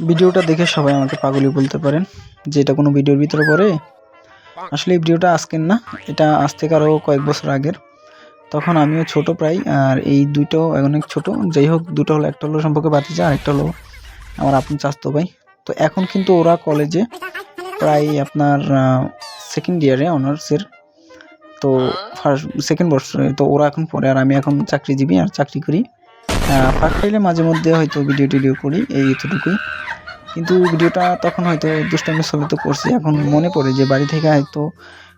ভিডিওটা দেখে সবাই আমাকে পাগলি বলতে পারেন যে এটা কোনো ভিডিওর ভিতরে পড়ে। আসলে এই ভিডিওটা আজকের না, এটা আজ থেকে আরও কয়েক বছর আগের। তখন আমিও ছোট প্রায়, আর এই দুটো অনেক ছোট। যাই হোক, দুটো হলো, একটা হলো সম্পর্কে বাতিজা আর একটা হলো আমার আপন চাস্তো ভাই। তো এখন কিন্তু ওরা কলেজে প্রায় আপনার সেকেন্ড ইয়ারে অনার্সের তো ফার্স্ট সেকেন্ড বর্ষে, তো ওরা এখন পড়ে, আর আমি এখন চাকরিজীবী, আর চাকরি করি। ফাঁক পাইলে মাঝে মধ্যে হয়তো ভিডিও টিডিও করি, এই এতটুকুই। কিন্তু ভিডিওটা তখন হয়তো দুষ্টামি ছলে তো করছি। এখন মনে পড়ে যে বাড়ি থেকে হয়তো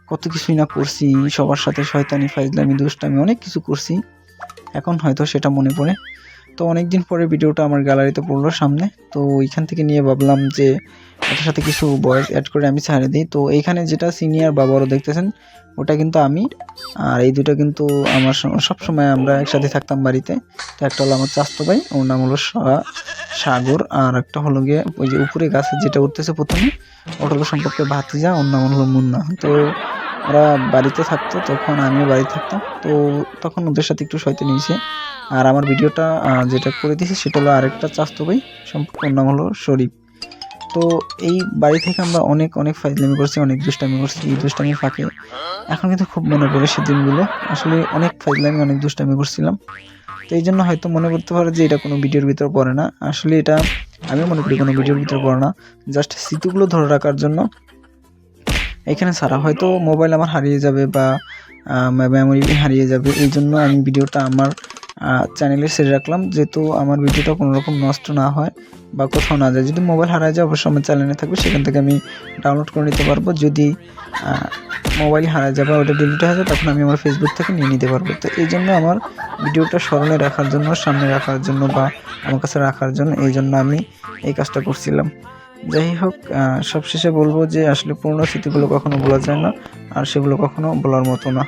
কত কিছুই না করছি, সবার সাথে শয়তানি, ফাইজলামি, দুষ্টামি অনেক কিছু করছি। এখন হয়তো সেটা মনে পড়ে। তো অনেক দিন পরে ভিডিওটা আমার গ্যালারিতে পড়ল সামনে। তো ওইখান থেকে নিয়ে ভাবলাম যে এটার সাথে কিছু বয়েস অ্যাড করে আমি ছাড়ে দিই। তো এইখানে যেটা সিনিয়র বা বড় দেখতেছেন, ওটা কিন্তু আমি। আর এই দুটো কিন্তু আমার সব সময় আমরা একসাথে থাকতাম বাড়িতে। তো একটা হলো আমার চাস্তো ভাই, ওর নাম হলো সা- সাগর, আর একটা হলো গিয়ে ওই যে উপরে গাছে যেটা উঠতেছে প্রথমে, ওটা হলো সম্পর্কে ভাতিজা অন্য নাম হলো মুন্না। তো ওরা বাড়িতে থাকতো, তখন আমিও বাড়িতে থাকতাম। তো তখন ওদের সাথে একটু শয়তে নিয়েছে আর আমার ভিডিওটা যেটা করে দিয়েছে, সেটা হলো আরেকটা চাস্তো ভাই সম্পর্কে নাম হলো শরীফ। তো এই বাড়ি থেকে আমরা অনেক অনেক ফাইজলামি করছি, অনেক দুষ্টামি করছি। এই দুষ্টামির ফাঁকে এখন কিন্তু খুব মনে পড়ে সে দিনগুলো আসলে অনেক ফাইজলামি, অনেক দুষ্টামি করছিলাম। তো এই জন্য হয়তো মনে করতে পারে যে এটা কোনো ভিডিওর ভিতরে পড়ে না। আসলে এটা আমি মনে করি কোনো ভিডিওর ভিতরে পড়ে না। জাস্ট স্মৃতিগুলো ধরে রাখার জন্য এখানে ছাড়া। হয়তো মোবাইল আমার হারিয়ে যাবে বা মেমোরি হারিয়ে যাবে। এই জন্য আমি ভিডিওটা আমার চ্যানেলে সেরে রাখলাম। যেহেতু আমার ভিডিওটা কোনো রকম নষ্ট না হয় বা কোথাও না যায়, যদি মোবাইল হারায় যায়, অবশ্যই আমার চ্যানেলে থাকবে, সেখান থেকে আমি ডাউনলোড করে নিতে পারব। যদি মোবাইল হারা যাবে ওটা ডিলিট হয়ে যায়, তখন আমি আমার ফেসবুক থেকে নিয়ে নিতে পারব। তো এই জন্য আমার ভিডিওটা স্মরণে রাখার জন্য, সামনে রাখার জন্য বা আমার কাছে রাখার জন্য এই জন্য আমি এই কাজটা করছিলাম। যাই হোক সবশেষে বলব যে আসলে পুরনো স্মৃতিগুলো কখনো বলা যায় না, আর সেগুলো কখনো বলার মতো না।